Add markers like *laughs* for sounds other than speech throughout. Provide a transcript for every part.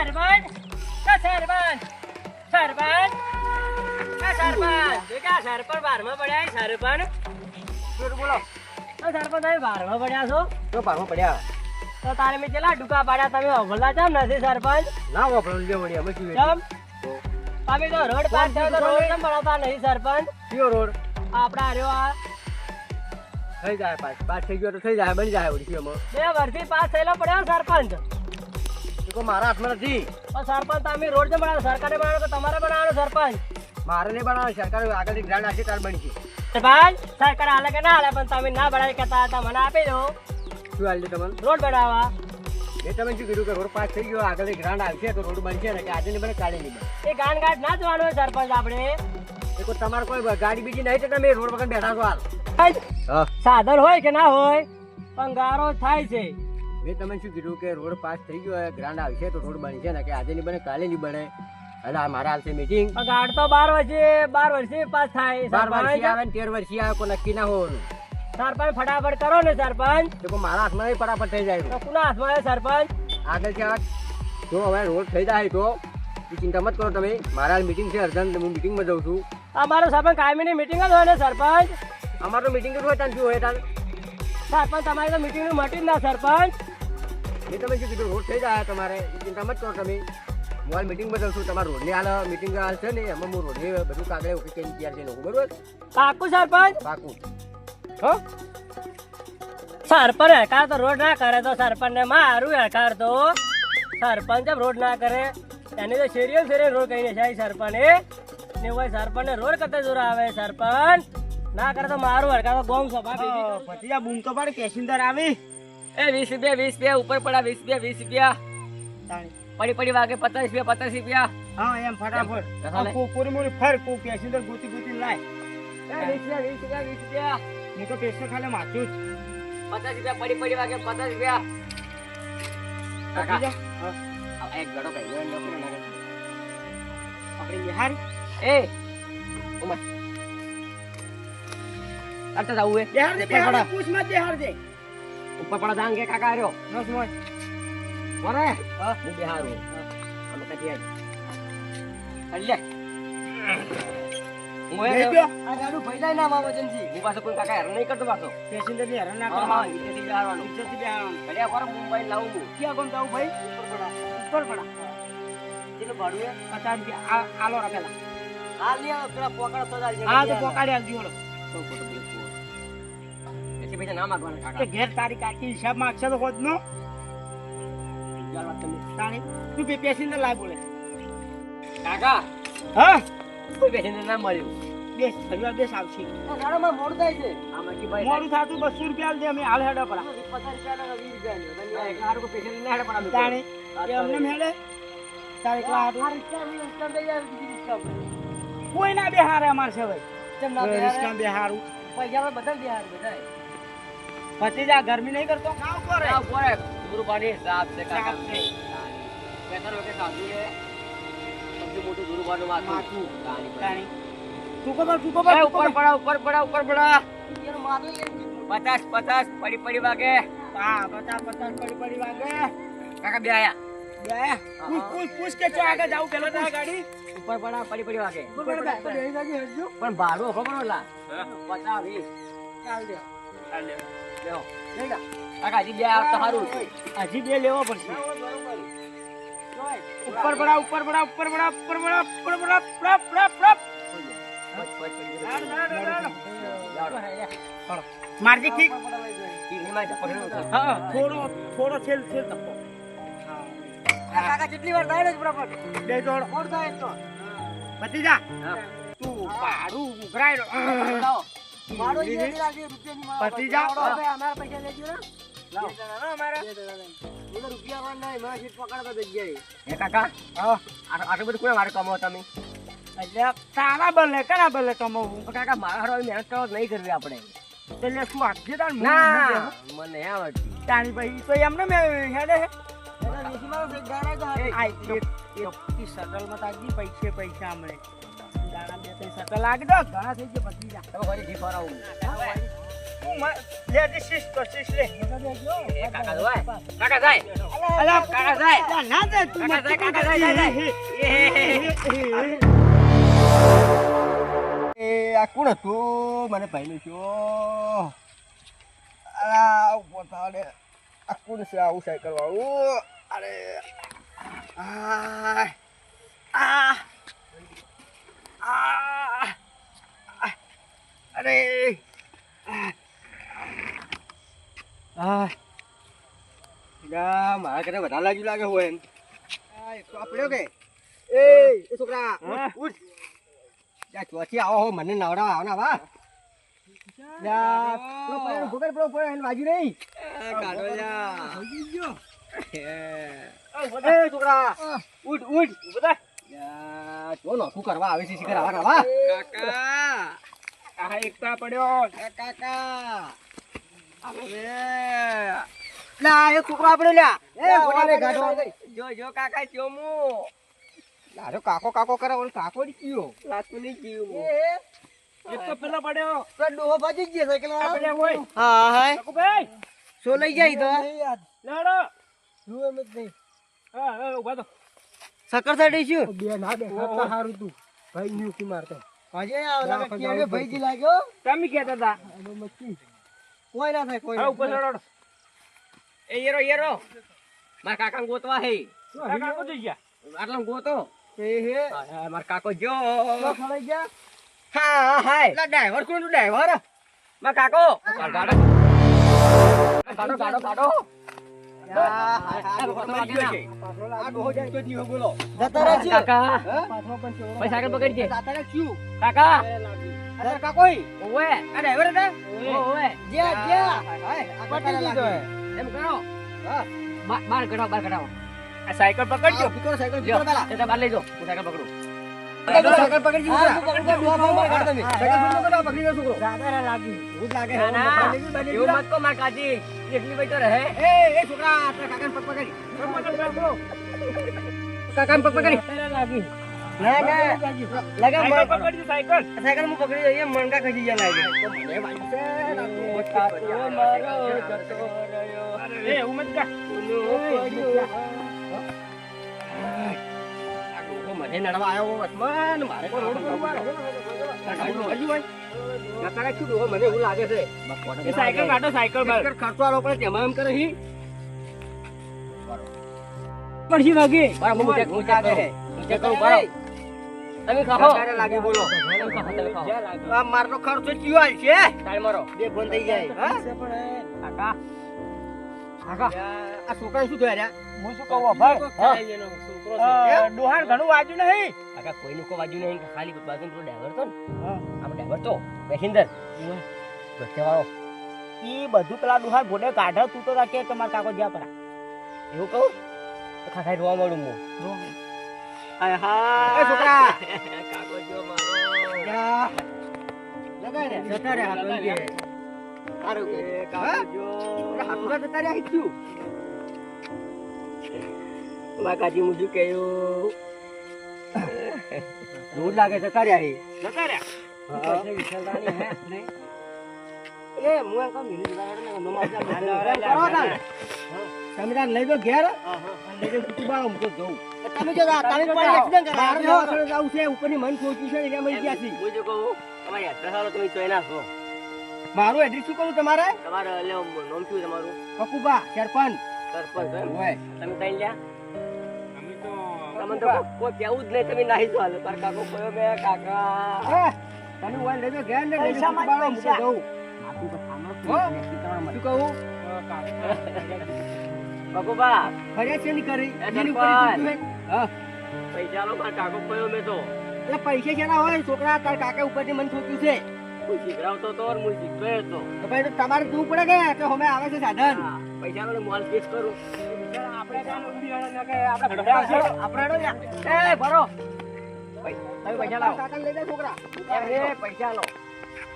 સરપંચ કે સરપંચ સરપંચ કે સરપંચ બેટા સરપંચ બારમાં પડ્યા સરપંચ શું બોલો. સરપંચ તમે બારમાં પડ્યા છો? તો બારમાં પડ્યા. તો તારે મેં કેટલા ડુકા પાડ્યા? તમે ઓભળતા જામ નથી સરપંચ ના ઓભળું જે વળી અમે કીધું જામ તમે તો રોડ પાર થયો તો રોડ કેમ ભણાવતા નહીં સરપંચ કયો રોડ? આપડા રહ્યો આ થઈ જાય પાસ પાસ થઈ ગયો તો થઈ જાય બની જાય ઓળખી અમે બે વર્ષથી પાસ થયેલો પડ્યો સરપંચ. એ તો મારા હાથમાં નથી. પણ સરપંચ તમે રોડ કેમ બનાવો સરકારે બનાવો તો તમારે બનાવવાનો સરપંચ? મારે નહીં બનાવે સરકાર આગળથી ગ્રાન્ડ આપશે તાર બની છે સરપંચ સરકાર હાલે કે ના હાલે પણ તમે ના બનાવી કહેતા હતા મને આપી દો. શું હાલ તમને? રોડ બનાવવા. એ તમે શું કીધું કે રોડ પાસ થઈ ગયો આગળ ગ્રાન્ડ આવશે તો રોડ બનશે ને કે આજે નહીં બને કાલે નહીં બને. એ ગાન ગાંઠ ના જવાનું હોય સરપંચ આપણે. એ તમારે કોઈ ગાડી બીજી નહીં તો તમે રોડ વગર બેઠા છો હાલ. સાધન હોય કે ના હોય પણ ગારો થાય છે. મેં તમે શું કીધું કે રોડ પાસ થઈ ગયો ગ્રાન્ડ આવશે તો રોડ બનશે ને કે આજે નહીં બને કાલે નહીં બને. અને મારા હાલ છે મીટિંગ ગાડ તો બાર વર્ષે બાર વર્ષે પાસ થાય. બાર વર્ષે આવે ને તેર વર્ષે આવે કોઈ નક્કી ના હોવાનું. સરપંચ ફટાફટ કરો ને સરપંચ. તો મારા હાથમાં ફટાફટ થઈ જાય. કુના હાથમાં છે સરપંચ? આગળ છે જો હવે રોડ થઈ જાય તો ચિંતા મત કરો તમે. મારા મીટિંગ છે અર્જન્ટ હું મીટિંગમાં જાઉં છું. અમારો સરપંચ કાયમીની મીટિંગ જ હોય ને સરપંચ? અમારો મીટિંગ જ હોય ત્યાં શું હોય તાન? સરપંચ તમારી તો મીટિંગ મટી જ ના સરપંચ. મેં તમે શું કીધું રોડ થઈ જાય તમારે. ચિંતા મત કરો તમે. હું હાલ મીટિંગમાં જાઉં છું તમારા રોડની હાલ મીટિંગ હાલ છે ને એમાં હું રોડની બધું કાગળ ઓકે કરીને તૈયાર છે લોકો બરોબર પાકું સરપંચ? પાકું. હો? સરપંચ હેકાર તો રોડ ના કરે તો સરપંચ ને મારું હેકાર તો. સરપંચ રોડ ના કરે એની તો શેરીઓ શેરી રોડ કહીને જાય સરપંચ એ. ને હોય સરપંચ ને રોડ કરતા જોર આવે સરપંચ. ના કરે તો મારું હડકા તો ગોમ સભા કરું. ભતીજા બૂમ તો પાડે પેસેન્જર આવી. એ વીસ રૂપિયા વીસ રૂપિયા ઉપર પડ્યા વીસ રૂપિયા વીસ રૂપિયા. પડી પડી વાગે પચાસ રૂપિયા પચાસ રૂપિયા. હા એમ ફટાફટ. આ પૂરી મૂરી ફર કુ પેસેન્જર ગોતી ગોતી લાય. વીસ રૂપિયા વીસ રૂપિયા વીસ રૂપિયા. હું તો પેસેન્જર ખાલી માથું જ. પચાસ રૂપિયા પડી પડી વાગે પચાસ રૂપિયા. આ એક ગળો કઈ. આપણે બિહાર? એ ઉમર. અર્થ જાવું હે બેહાર દે બેહાર દે. પૂછ મત બેહાર દે ઉપર પડા જાન કે કાકા રહ્યો નસ મોય મોરે હા હું બિહારું અમે કદી આજ અલ્લે હું એ બેસજો. આ ગાડું ભઈલાય ના મામા જનજી હું પાછો કોઈ કાકા હેરાન નહીં કરતો પાછો પેસેન્જરની હેરાન ના કરવા હા ઈટેથી બિહારવાનું ઇજ્જતથી ભલે પર મુંબઈ લાવું ક્યાં કોણ જાવું ભાઈ ઉપર પડા કેટલું ભાડું હે પચાસ રૂપિયા આ- આલો રાખેલા હાલ નહીં પેલા પોકળ તો હા તો પોકાડી ઓલો એસી પૈસા ના માંગવાના કાકા. ઘેર તારી કાકી હિસાબ માંગશે તો હોત નો? તાણી તું બે પેસેન્જર લાય બોલે. કાકા હા? કોઈ પેસેન્જર ના મળ્યું. બેસ ફરીવાર બેસ આવશે. ગાડામાં મોડ થાય છે. આમાં કી ભાઈ મોડું થતું બસો રૂપિયા દે અમે હાલ હેડો પડા પચાસ રૂપિયા વીસ રૂપિયા એક હારું કોઈ પેસેન્જર ના હેડે તાણી અમને મેળે તારે બી બે બેહારે અમાર છે ભાઈ? રિસ્કા બેહારું? પૈસા બધા બેહાર બધાય. ભતીજા ગરમી નહીં કરતો? ના ઉપર આ ઉપર દૂર પાણી સાફ છે કાકા. બેતર વખત સાધુ છે. સૌથી મોટું દૂર પાણી માથું. માથું. પર. તાણી તું ખબર તું ઉપર પડા ઉપર પડા ઉપર પડા. પચાસ પચાસ પડી પડી વાગે. હા પચાસ પચાસ પડી પડી વાગે. કાકા બે આયા. બે? પૂછ પૂછ પૂછ કે ચો આગળ જાવું પેલા તારા ગાડી. ઉપર પડા પડી પડી વાગે. પણ ભાડું ખબર પચાસ વીસ. ચાલ દે. લેવો કાકા હજી બે આવતા સારું હજી બે લેવો પડશે. ઉપર પડા ઉપર પડા ઉપર પડા ઉપર પડા ઉપર પડા પડા પડા પડા મારજી ઠીક. હા થોડો થોડો છેલ છેલ ધક્કો. કાકા કેટલી વાર થાય ને બે જોડ કોણ થાય તો? તું ભાડું ઉઘરાય પાસે. અમારા. લેજો ને નહીં મને સીટ પકડતા જગ્યાએ. એ કાકા આટલું બધું કોઈ મારે કમાવો તમે? એટલે તારા બદલે કના બદલે કમાવું. કાકા મારા મહેનત કરવા નહીં કરવી આપણે. એટલે શું આપજે તાર ના મને આવડતી. તારી ભાઈ તો એમને મેં હેડે સટલમાં તાજી પૈસે પૈસા હમણે. હું લે એ અલા આ કોણ હતું મને ભાઈનું છો આ ઊભો આ કોણ છે આવું સાયકલ વાળું અરે આ આ આ અરે આ આ મારા કરતા વધારે લાગ્યું લાગે હોય એમ આ એક તો આ પડ્યો કે એ એ છોકરા ઉઠ, ઉઠ જા ચોથી આવો હો મને નવરા આવો ને વા જા પેલો પડ્યો, ભૂગર પેલો પડ્યો, એને વાગ્યું નહીં એ છોકરા ઉઠ ઉઠ યા, જો નોખું કરવા આવે છે શિખર આવા નવા. આ એકતા પડ્યો. કાકા. લા એ છોકરો આપણે લ્યા. એ જો જો કાકા ચોમુ લારો કાકો કાકો કરે ઓલો કાકો ની કીયો લાતું એ એક તો પેલો પડ્યો. તો ડોહો ભાજી ગયા સાયકલ પડ્યા હોય. હા હા કાકુભાઈ સો લઈ જાય તો? લેડો. જુએ મત નહીં. હા હા ઊભા તો સકર સાડી છું બે ના બે ઓહો. હારું તું. ભાઈ ન્યુકી મારતો. હજે આ કેડે ભાઈ જી લાગ્યો? તમે કહેતા હતા કોઈ ના થાય કોઈ હા ઉપર ચડો. એ યેરો યેરો માર કાકા ગોતવા હે. કાકા કો જઈ ગયા. આટલા ગોતો. એ હે. માર કાકો જો. ખડાઈ ગયા? હા હા હાય લા ડ્રાઈવર કોણ ડ્રાઈવર? મારા કાકો. ગાડો ગાડો ગાડો. બાર કઢાવો બાર કઢાવો સાયકલ પકડજો પકડો સાયકલ બાર હું. સાયકલ પકડું સાયકલ પકડી સાયકલ પકડી છોકરો દાદા લાગી લાગે એવું મત કો માર કાજી એકલી ભાઈ તો રહે. એ એ છોકરા આપણા કાકાને પગ પકડી. કાકાને પગ પકડી. લાગી ના ના. લગા સાયકલ સાયકલ. સાયકલ હું પકડી દઈએ મણકા ખસી ગયા લાગે. એ એવું મત કા. મને નડવા આવ્યો મારે રોડ પર. નકારા શું ડોહો? મને એવું લાગે છે. એ સાયકલ કાઢો સાયકલ બાર ખર્ચો આ લોકોને તેમાં એમ કરે હી. પડશી વાગી. બરાબર, હું ચેક- હું ચેક કરું. હું ચેક કરું, બરાબર. તમે ખાઓ નકારે લાગે બોલો. તમે ખાઓ તમે ખાઓ આ મારનો ખર્ચો ચિયો હાલ છે? તાળી મારો. બે ફોન થઈ જાય હા? કાકા. કાકા. આ છોકરા શું થયા રહ્યા? હું શું કહું ભાઈ? હા. ડોહાણ ઘણું વાજ્યું નહીં. કાકા કોઈનું કોઈ બાજુ નહીં ખાલી બાજુ ડ્રાઈવર તો ને. ડ્રાઈવર તો પેસેન્જર વાળો. એ બધું પેલા દુહાર ગોડે કાઢો તું તો રાખે તમારા કાકો જ્યાં પરા એવું કહું? ખાખા રોવા મળું હું. છોકરા. કાકો જો મારો. જતા કે. સારું કે. જતા મુજુ કહ્યું. *laughs* દૂર લાગે. જતા રહ્યા. તમે લઈ દો ઘેર. તમે જો તમે પણ. મારે દવાખાને જવું છે ઉપરની મન સોચ્યું છે એટલે મળી ગયા છીએ. હું જો કહું તમારી એડ્રેસ આલો તમે જોઈ નાખો. મારું એડ્રેસ શું કહું તમારે? તમારે નામ શું તમારું? પકુબા સરપંચ. સરપંચ? હોય. તમે કઈ લ્યા? અમે તો તમે તો કોઈ કેવું જ નહીં તમે નાહી જો હાલો. કયો કાકા? હે? તમે હોય લઈ ને પૈસા માં તો ખાનો શું શું કહું? બકુબા ફરિયાદ શેની કરી એ ઉપર હોય? હા. પૈસા લો માર કાકો કયો મેં તો. એટલે પૈસા શેના હોય છોકરા તાર કાકા ઉપરથી મન છોક્યું છે. હું તો હું તો. ભાઈ તો તમારે જોવું પડે કે કે અમે આવે છે સાધન? પૈસા લો મોલ કેસ કરું આપણે કામ ઊભી ને કે આપણે આપણે આપણે એ ભરો. તમે પૈસા લાવો. કાકાને લઈ જાય છોકરા. એ પૈસા લો.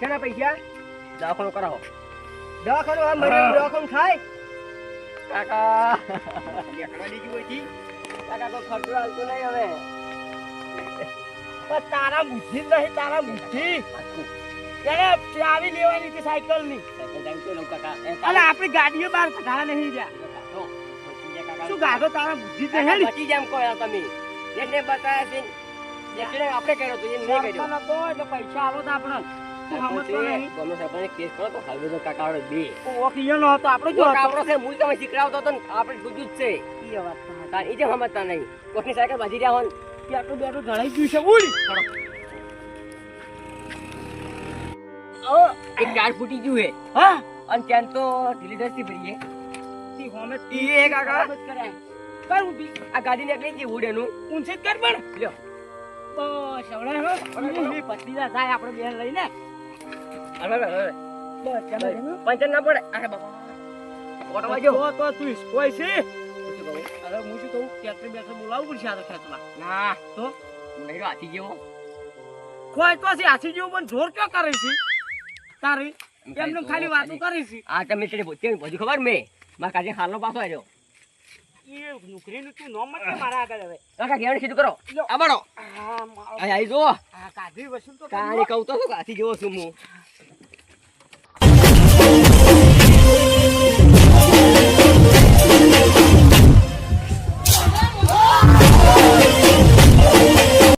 શેના પૈસા? દવાખાનું કરાવો. દવાખાનું આ મરે દવાખાનું થાય કાકા. લેકડા લીધી હોય કાકા કોઈ ખર્ચો આવતો નહીં હવે. પણ તારા બુદ્ધિ નહીં તારા બુદ્ધિ. એને ચાવી લેવાની છે સાયકલની અને આપણી ગાડીઓ બહાર કઢા નહીં કાકા. શું ગાડો તારા બુદ્ધિ નહીં બચી જાય કહો તમે. જેને બતાવ્યા છે. આપણે કર્યો તો નહીં કર્યો. એટલે પૈસા આલો તો આપણે. તું સમજતો નહીં. ગમે સરપંચને કેસ કરો તો હાલવે તો કાકાવાળો બે. ઓળખીયો નો હતો આપણે જો જો હતો. કાપડો છે મૂળ તમે શીખડાવતો હતો ને આપણે બધું જ છે. ઈ વાત તો સાચી. તાર ઈ જે સમજતા નહીં. કોકની સાયકલ બાજી રહ્યા હોય બેઠું બેઠું ઘડાઈ ગયું છે. ઉડી એક ફૂટી ગયું હે. અને ત્યાં તો ઢીલી થી ભરીએ કાકા. કરાય. આ ગાડી નીકળી ગઈ કર પણ. લ્યો. બસ હવે. હો ઊંચી થાય આપણે બેન લઈને. હવે હવે હવે. બસ પંચર ના પડે. અરે બાપા. ઓટો વાજો તો તો તું કોઈ છે. શું હું શું કહું? ટ્રેક્ટર બેક્ટર બોલાવવું પડશે આ તો ખેતમાં ના. તો? નહીં હાથી જેવો. કોઈ તો છે હાથી જેવું પણ જોર ક્યાં કરે છે? તારી એમને ખાલી વાતો કરી છે. આ તમે તે બધું બધું ખબર મેં? મારા કાજે હાલનો પાછો આવ્યો એ નોકરીનું તું નોમ મત મારા આગળ હવે? કાકા ઘેર સીધું કરો. આબાડો આ મારો- જો આ કાઢી વસૂલ તો કાણી કહું તો શું જેવો છું હું?